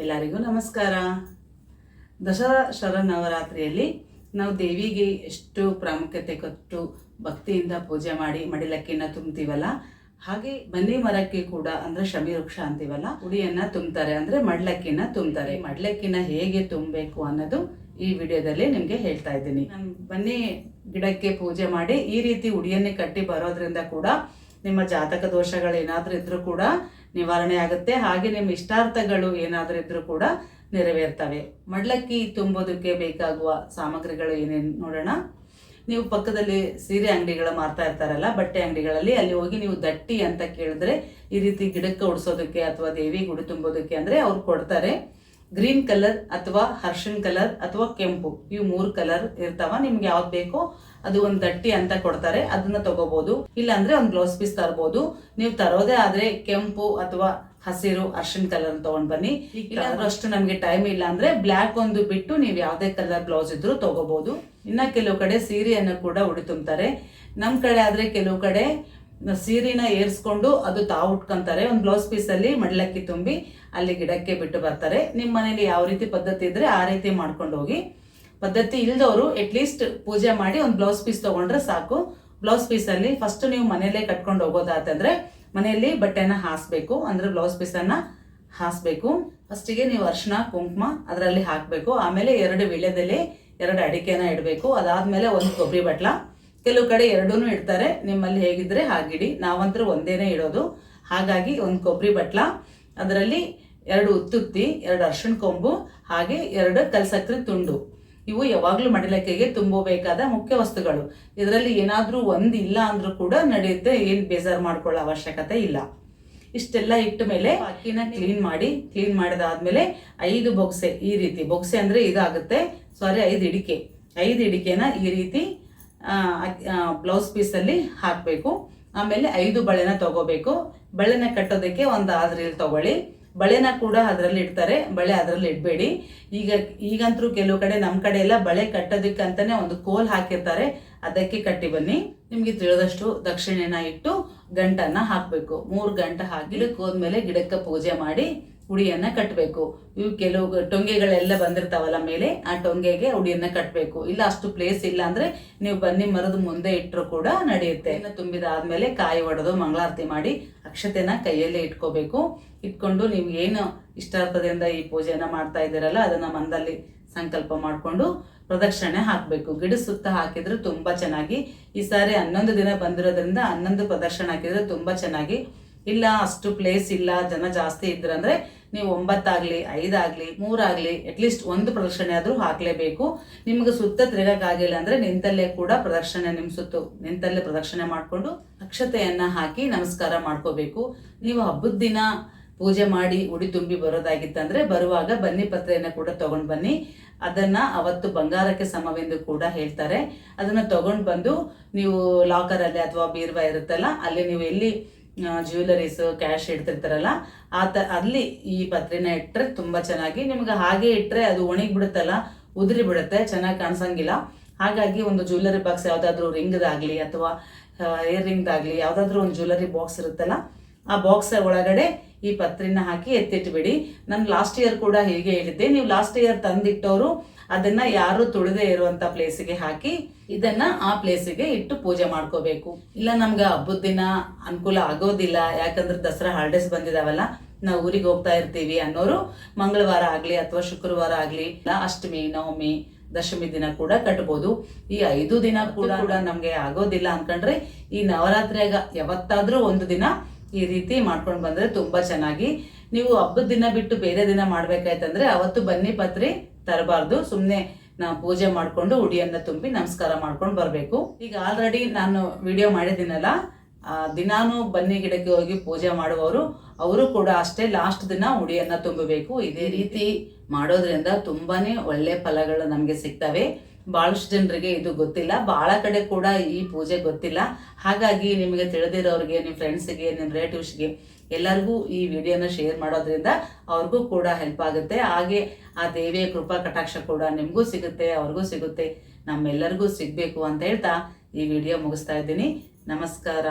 ಎಲ್ಲರಿಗೂ ನಮಸ್ಕಾರ. ದಸರಾ ಶರನ್ನವರಾತ್ರಿಯಲ್ಲಿ ನಾವು ದೇವಿಗೆ ಎಷ್ಟು ಪ್ರಾಮುಖ್ಯತೆ ಕೊಟ್ಟು ಭಕ್ತಿಯಿಂದ ಪೂಜೆ ಮಾಡಿ ಮಡಿಲಕ್ಕಿಯನ್ನು ತುಂಬ್ತೀವಲ್ಲ ಹಾಗೆ ಬನ್ನಿ ಮರಕ್ಕೆ ಕೂಡ ಅಂದ್ರೆ ಶಮಿ ವೃಕ್ಷ ಅಂತೀವಲ್ಲ, ಉಡಿಯನ್ನ ತುಂಬ್ತಾರೆ ಅಂದ್ರೆ ಮಡ್ಲಕ್ಕಿನ ತುಂಬ್ತಾರೆ ಮಡ್ಲಕ್ಕಿನ ಹೇಗೆ ತುಂಬಬೇಕು ಅನ್ನೋದು ಈ ವಿಡಿಯೋದಲ್ಲಿ ನಿಮಗೆ ಹೇಳ್ತಾ ಇದ್ದೀನಿ. ನಾನು ಬನ್ನಿ ಗಿಡಕ್ಕೆ ಪೂಜೆ ಮಾಡಿ ಈ ರೀತಿ ಉಡಿಯನ್ನೇ ಕಟ್ಟಿ ಬರೋದ್ರಿಂದ ಕೂಡ ನಿಮ್ಮ ಜಾತಕ ದೋಷಗಳು ಏನಾದ್ರೂ ಇದ್ರೂ ಕೂಡ ನಿವಾರಣೆ ಆಗುತ್ತೆ. ಹಾಗೆ ನಿಮ್ಮ ಇಷ್ಟಾರ್ಥಗಳು ಏನಾದರೂ ಇದ್ದರೂ ಕೂಡ ನೆರವೇರ್ತವೆ. ಮಡ್ಲಕ್ಕಿ ತುಂಬೋದಕ್ಕೆ ಬೇಕಾಗುವ ಸಾಮಗ್ರಿಗಳು ಏನೇನು ನೋಡೋಣ. ನೀವು ಪಕ್ಕದಲ್ಲಿ ಸೀರೆ ಅಂಗಡಿಗಳು ಮಾರ್ತಾ ಇರ್ತಾರಲ್ಲ, ಬಟ್ಟೆ ಅಂಗಡಿಗಳಲ್ಲಿ ಅಲ್ಲಿ ಹೋಗಿ ನೀವು ದಟ್ಟಿ ಅಂತ ಕೇಳಿದ್ರೆ ಈ ರೀತಿ ಗಿಡಕ್ಕೆ ಉಡ್ಸೋದಕ್ಕೆ ಅಥವಾ ದೇವಿ ಗುಡಿ ತುಂಬೋದಕ್ಕೆ ಅಂದ್ರೆ ಅವ್ರು ಕೊಡ್ತಾರೆ. ಗ್ರೀನ್ ಕಲರ್ ಅಥವಾ ಹರ್ಷನ್ ಕಲರ್ ಅಥವಾ ಕೆಂಪು ಇವು ಮೂರು ಕಲರ್ ಇರ್ತಾವ. ನಿಮ್ಗೆ ಯಾವ್ದು ಬೇಕೋ ಅದು ಒಂದು ದಟ್ಟಿ ಅಂತ ಕೊಡ್ತಾರೆ. ಅದನ್ನ ತಗೋಬಹುದು ಇಲ್ಲ ಅಂದ್ರೆ ಒಂದು ಬ್ಲೌಸ್ ಪೀಸ್ ತರಬಹುದು ನೀವು ತರೋದೇ ಆದ್ರೆ ಕೆಂಪು ಅಥವಾ ಹಸಿರು ಅರ್ಶಿನ್ ಕಲರ್ ತಗೊಂಡ್ ಬನ್ನಿ. ಅಷ್ಟು ನಮ್ಗೆ ಟೈಮ್ ಇಲ್ಲ ಅಂದ್ರೆ ಬ್ಲಾಕ್ ಒಂದು ಬಿಟ್ಟು ನೀವು ಯಾವ್ದೇ ಕಲರ್ ಬ್ಲೌಸ್ ಇದ್ರೂ ತಗೋಬಹುದು ಇನ್ನ ಕೆಲವು ಕಡೆ ಸೀರೆಯನ್ನು ಕೂಡ ಉಡಿ ತುಂಬ್ತಾರೆ. ನಮ್ ಕಡೆ ಆದ್ರೆ ಕೆಲವು ಕಡೆ ಸೀರೆನ ಏರ್ಸ್ಕೊಂಡು ಅದು ತಾವು ಉಟ್ಕೊಂತಾರೆ. ಒಂದು ಬ್ಲೌಸ್ ಪೀಸ್ ಅಲ್ಲಿ ಮಡ್ಲಕ್ಕಿ ತುಂಬಿ ಅಲ್ಲಿ ಗಿಡಕ್ಕೆ ಬಿಟ್ಟು ಬರ್ತಾರೆ. ನಿಮ್ಮ ಮನೇಲಿ ಯಾವ ರೀತಿ ಪದ್ಧತಿ ಇದ್ರೆ ಆ ರೀತಿ ಮಾಡ್ಕೊಂಡು ಹೋಗಿ. ಪದ್ಧತಿ ಇಲ್ದವರು ಅಟ್ಲೀಸ್ಟ್ ಪೂಜೆ ಮಾಡಿ ಒಂದು ಬ್ಲೌಸ್ ಪೀಸ್ ತಗೊಂಡ್ರೆ ಸಾಕು. ಬ್ಲೌಸ್ ಪೀಸ್ ಅಲ್ಲಿ ಫಸ್ಟ್ ನೀವು ಮನೆಯಲ್ಲೇ ಕಟ್ಕೊಂಡು ಹೋಗೋದಾತಂದ್ರೆ ಮನೆಯಲ್ಲಿ ಬಟ್ಟೆನ ಹಾಸ್ಬೇಕು. ಅಂದ್ರೆ ಬ್ಲೌಸ್ ಪೀಸನ್ನು ಹಾಸ್ಬೇಕು. ಫಸ್ಟಿಗೆ ನೀವು ಅರ್ಶಿನ ಕುಂಕುಮ ಅದರಲ್ಲಿ ಹಾಕಬೇಕು. ಆಮೇಲೆ ಎರಡು ವಿಳ್ಯದಲ್ಲಿ ಎರಡು ಅಡಿಕೆನ ಇಡಬೇಕು. ಅದಾದ್ಮೇಲೆ ಒಂದು ಕೊಬ್ಬರಿ ಬಟ್ಲ. ಕೆಲವು ಕಡೆ ಎರಡೂ ಇಡ್ತಾರೆ. ನಿಮ್ಮಲ್ಲಿ ಹೇಗಿದ್ರೆ ಹಾಗಿಡಿ. ನಾವಂತರೂ ಒಂದೇನೇ ಇಡೋದು. ಹಾಗಾಗಿ ಒಂದು ಕೊಬ್ಬರಿ ಬಟ್ಲ, ಅದರಲ್ಲಿ ಎರಡು ಉತ್ತುತ್ತಿ, ಎರಡು ಅರ್ಶಿಣ ಕೊಂಬು, ಹಾಗೆ ಎರಡು ಕಲ್ಸಕ್ರೆ ತುಂಡು. ಇವು ಯಾವಾಗಲೂ ಮಡಿಲಕ್ಕೆಗೆ ತುಂಬಬೇಕಾದ ಮುಖ್ಯ ವಸ್ತುಗಳು. ಇದರಲ್ಲಿ ಏನಾದರೂ ಒಂದು ಇಲ್ಲ ಅಂದ್ರೂ ಕೂಡ ನಡೆಯುತ್ತೆ. ಏನು ಬೇಜಾರು ಮಾಡ್ಕೊಳ್ಳೋ ಅವಶ್ಯಕತೆ ಇಲ್ಲ. ಇಷ್ಟೆಲ್ಲ ಇಟ್ಟ ಮೇಲೆ ಅಕ್ಕಿನ ಕ್ಲೀನ್ ಮಾಡಿ ಕ್ಲೀನ್ ಮಾಡಿದಾದ್ಮೇಲೆ ಐದು ಬೊಗ್ಸೆ ಈ ರೀತಿ. ಬೊಗ್ಸೆ ಅಂದ್ರೆ ಇದಾಗುತ್ತೆ. ಸಾರಿ ಐದು ಇಡಿಕೆ. ಐದು ಇಡಿಕೆನ ಈ ರೀತಿ ಬ್ಲೌಸ್ ಪೀಸಲ್ಲಿ ಹಾಕಬೇಕು. ಆಮೇಲೆ ಐದು ಬಳೆನ ತಗೋಬೇಕು. ಬಳೆನ ಕಟ್ಟೋದಕ್ಕೆ ಒಂದು ಆದ್ರಲ್ಲಿ ತಗೊಳ್ಳಿ. ಬಳೆನ ಕೂಡ ಅದರಲ್ಲಿ ಇಡ್ತಾರೆ. ಬಳೆ ಅದರಲ್ಲಿ ಇಡಬೇಡಿ. ಈಗ ಈಗಂತರೂ ಕೆಲವು ಕಡೆ ನಮ್ಮ ಕಡೆ ಎಲ್ಲ ಬಳೆ ಕಟ್ಟೋದಕ್ಕಂತಾನೆ ಒಂದು ಕೋಲ್ ಹಾಕಿರ್ತಾರೆ. ಅದಕ್ಕೆ ಕಟ್ಟಿ ಬನ್ನಿ. ನಿಮಗೆ ತಿಳಿದಷ್ಟು ದಕ್ಷಿಣೆನ ಇಟ್ಟು ಗಂಟನ್ನ ಹಾಕಬೇಕು. ಮೂರು ಗಂಟೆ ಹಾಕಿ ಹೋದ್ಮೇಲೆ ಗಿಡಕ್ಕೆ ಪೂಜೆ ಮಾಡಿ ಉಡಿಯನ್ನ ಕಟ್ಟಬೇಕು ಇವು ಕೆಲವು ಟೊಂಗೆಗಳೆಲ್ಲ ಬಂದಿರ್ತಾವಲ್ಲ ಮೇಲೆ ಆ ಟೊಂಗೆಗೆ ಉಡಿಯನ್ನ ಕಟ್ಟಬೇಕು ಇಲ್ಲ ಅಷ್ಟು ಪ್ಲೇಸ್ ಇಲ್ಲ ಅಂದ್ರೆ ನೀವು ಬನ್ನಿ ಮರದ ಮುಂದೆ ಇಟ್ಟರು ಕೂಡ ನಡೆಯುತ್ತೆ. ತುಂಬಿದ ಆದ್ಮೇಲೆ ಕಾಯಿ ಒಡೆದು ಮಂಗಳಾರತಿ ಮಾಡಿ ಅಕ್ಷತೆನ ಕೈಯಲ್ಲೇ ಇಟ್ಕೋಬೇಕು. ಇಟ್ಕೊಂಡು ನೀವು ಏನು ಇಷ್ಟಾರ್ಥದಿಂದ ಈ ಪೂಜೆಯನ್ನು ಮಾಡ್ತಾ ಇದ್ದೀರಲ್ಲ ಅದನ್ನ ಮನದಲ್ಲಿ ಸಂಕಲ್ಪ ಮಾಡಿಕೊಂಡು ಪ್ರದಕ್ಷಿಣೆ ಹಾಕಬೇಕು. ಗಿಡ ಸುತ್ತ ಹಾಕಿದ್ರೆ ತುಂಬಾ ಚೆನ್ನಾಗಿ, ಈ ಸಾರಿ ಹನ್ನೊಂದು ದಿನ ಬಂದಿರೋದ್ರಿಂದ ಹನ್ನೊಂದು ಪ್ರದರ್ಶನ ಹಾಕಿದ್ರೆ ತುಂಬಾ ಚೆನ್ನಾಗಿ. ಇಲ್ಲ, ಅಷ್ಟು ಪ್ಲೇಸ್ ಇಲ್ಲ, ಜನ ಜಾಸ್ತಿ ಇದ್ರಂದ್ರೆ ನೀವು ಒಂಬತ್ತಾಗಲಿ, ಐದಾಗಲಿ, ಮೂರಾಗಲಿ ಅಟ್ಲೀಸ್ಟ್ ಒಂದು ಪ್ರದಕ್ಷಿಣೆ ಆದ್ರೂ ಹಾಕಲೇಬೇಕು. ನಿಮ್ಗೆ ಸುತ್ತ ತಿರುಗಕ್ಕಾಗಿಲ್ಲ ಅಂದ್ರೆ ನಿಂತಲ್ಲೇ ಕೂಡ ಪ್ರದಕ್ಷಿಣೆ ನಿಮ್ಮ ಸುತ್ತು, ನಿಂತಲ್ಲೇ ಪ್ರದಕ್ಷಿಣೆ ಮಾಡ್ಕೊಂಡು ಅಕ್ಷತೆಯನ್ನು ಹಾಕಿ ನಮಸ್ಕಾರ ಮಾಡ್ಕೋಬೇಕು. ನೀವು ಹಬ್ಬದ ದಿನ ಪೂಜೆ ಮಾಡಿ ಉಡಿ ತುಂಬಿ ಬರೋದಾಗಿತ್ತಂದ್ರೆ ಬರುವಾಗ ಬನ್ನಿ ಪತ್ರೆಯನ್ನು ಕೂಡ ತಗೊಂಡ್ ಬನ್ನಿ. ಅದನ್ನ ಅವತ್ತು ಬಂಗಾರಕ್ಕೆ ಸಮವೆಂದು ಕೂಡ ಹೇಳ್ತಾರೆ. ಅದನ್ನ ತಗೊಂಡ್ ಬಂದು ನೀವು ಲಾಕರ್ ಅಲ್ಲಿ ಅಥವಾ ಬೀರ್ವ ಇರುತ್ತಲ್ಲ, ಅಲ್ಲಿ ನೀವು ಎಲ್ಲಿ ಜ್ಯುವೆಲರೀಸ್ ಕ್ಯಾಶ್ ಇಡ್ತಿರ್ತಾರಲ್ಲ, ಆ ತ, ಅಲ್ಲಿ ಈ ಪತ್ರೆನ ಇಟ್ಟರೆ ತುಂಬಾ ಚೆನ್ನಾಗಿ, ನಿಮ್ಗೆ ಹಾಗೆ ಇಟ್ಟರೆ ಅದು ಒಣಗಿ ಬಿಡುತ್ತಲ್ಲ ಉದುರಿ ಬಿಡುತ್ತೆ ಚೆನ್ನಾಗಿ ಕಾಣಿಸಂಗಿಲ್ಲ. ಹಾಗಾಗಿ ಒಂದು ಜ್ಯುವೆಲರಿ ಬಾಕ್ಸ್ ಯಾವುದಾದ್ರೂ ರಿಂಗ್ದಾಗಲಿ ಅಥವಾ ಹೇರ್ ರಿಂಗ್ದಾಗಲಿ ಯಾವುದಾದ್ರೂ ಒಂದು ಜ್ಯುವೆಲರಿ ಬಾಕ್ಸ್ ಇರುತ್ತಲ್ಲ, ಆ ಬಾಕ್ಸ್ ಒಳಗಡೆ ಈ ಪತ್ರಿನ ಹಾಕಿ ಎತ್ತಿಟ್ಬಿಡಿ. ನಾನು ಲಾಸ್ಟ್ ಇಯರ್ ಕೂಡ ಹೀಗೆ ಹೇಳಿದ್ದೆ. ನೀವು ಲಾಸ್ಟ್ ಇಯರ್ ತಂದಿಟ್ಟವರು ಅದನ್ನ ಯಾರು ತುಳಿದೇ ಇರುವಂತ ಪ್ಲೇಸಿಗೆ ಹಾಕಿ ಇದನ್ನ ಆ ಪ್ಲೇಸಿಗೆ ಇಟ್ಟು ಪೂಜೆ ಮಾಡ್ಕೋಬೇಕು. ಇಲ್ಲ ನಮ್ಗೆ ಹಬ್ಬದ ದಿನ ಅನುಕೂಲ ಆಗೋದಿಲ್ಲ. ಯಾಕಂದ್ರೆ ದಸರಾ ಹಾಲಿಡೇಸ್ ಬಂದಿದಾವಲ್ಲ ನಾವು ಊರಿಗೆ ಹೋಗ್ತಾ ಇರ್ತೀವಿ ಅನ್ನೋರು ಮಂಗಳವಾರ ಆಗ್ಲಿ ಅಥವಾ ಶುಕ್ರವಾರ ಆಗ್ಲಿ ಅಷ್ಟಮಿ ನವಮಿ ದಶಮಿ ದಿನ ಕೂಡ ಕಟ್ಬೋದು. ಈ ಐದು ದಿನ ಕೂಡ ಕೂಡ. ನಮ್ಗೆ ಆಗೋದಿಲ್ಲ ಅನ್ಕೊಂಡ್ರೆ ಈ ನವರಾತ್ರಿಯಾಗ ಯಾವತ್ತಾದ್ರೂ ಒಂದು ದಿನ ಈ ರೀತಿ ಮಾಡ್ಕೊಂಡು ಬಂದರೆ ತುಂಬಾ ಚೆನ್ನಾಗಿ. ನೀವು ಹಬ್ಬದ ದಿನ ಬಿಟ್ಟು ಬೇರೆ ದಿನ ಮಾಡ್ಬೇಕಾಯ್ತಂದ್ರೆ ಅವತ್ತು ಬನ್ನಿ ಪತ್ರಿ, ತರಬಾರ್ದು. ಸುಮ್ಮನೆ ನಾ ಪೂಜೆ ಮಾಡ್ಕೊಂಡು ಉಡಿಯನ್ನ ತುಂಬಿ ನಮಸ್ಕಾರ ಮಾಡ್ಕೊಂಡು ಬರಬೇಕು. ಈಗ ಆಲ್ರೆಡಿ ನಾನು ವಿಡಿಯೋ ಮಾಡಿದ್ದೀನಲ್ಲ ದಿನಾನು ಬನ್ನಿ ಗಿಡಕ್ಕೆ ಹೋಗಿ ಪೂಜೆ ಮಾಡುವವರು, ಅವರು ಕೂಡ ಅಷ್ಟೇ ಲಾಸ್ಟ್ ದಿನ ಉಡಿಯನ್ನ ತುಂಬಬೇಕು. ಇದೇ ರೀತಿ ಮಾಡೋದ್ರಿಂದ ತುಂಬಾನೇ ಒಳ್ಳೆ ಫಲಗಳು ನಮಗೆ ಸಿಗ್ತವೆ. ಬಹಳಷ್ಟು ಜನರಿಗೆ ಇದು ಗೊತ್ತಿಲ್ಲ. ಭಾಳ ಕಡೆ ಕೂಡ ಈ ಪೂಜೆ ಗೊತ್ತಿಲ್ಲ. ಹಾಗಾಗಿ ನಿಮಗೆ ತಿಳಿದಿರೋರಿಗೆ ನಿಮ್ಮ ಫ್ರೆಂಡ್ಸ್ಗೆ ನಿಮ್ಮ ರಿಲೇಟಿವ್ಸ್ಗೆ ಎಲ್ಲರಿಗೂ ಈ ವಿಡಿಯೋನ ಶೇರ್ ಮಾಡೋದ್ರಿಂದ ಅವ್ರಿಗೂ ಕೂಡ ಹೆಲ್ಪ್ ಆಗುತ್ತೆ. ಹಾಗೆ ಆ ದೇವಿಯ ಕೃಪಾ ಕಟಾಕ್ಷ ಕೂಡ ನಿಮಗೂ ಸಿಗುತ್ತೆ, ಅವ್ರಿಗೂ ಸಿಗುತ್ತೆ. ನಮ್ಮೆಲ್ಲರಿಗೂ ಸಿಗಬೇಕು ಅಂತ ಹೇಳ್ತಾ ಈ ವಿಡಿಯೋ ಮುಗಿಸ್ತಾ ಇದ್ದೀನಿ. ನಮಸ್ಕಾರ.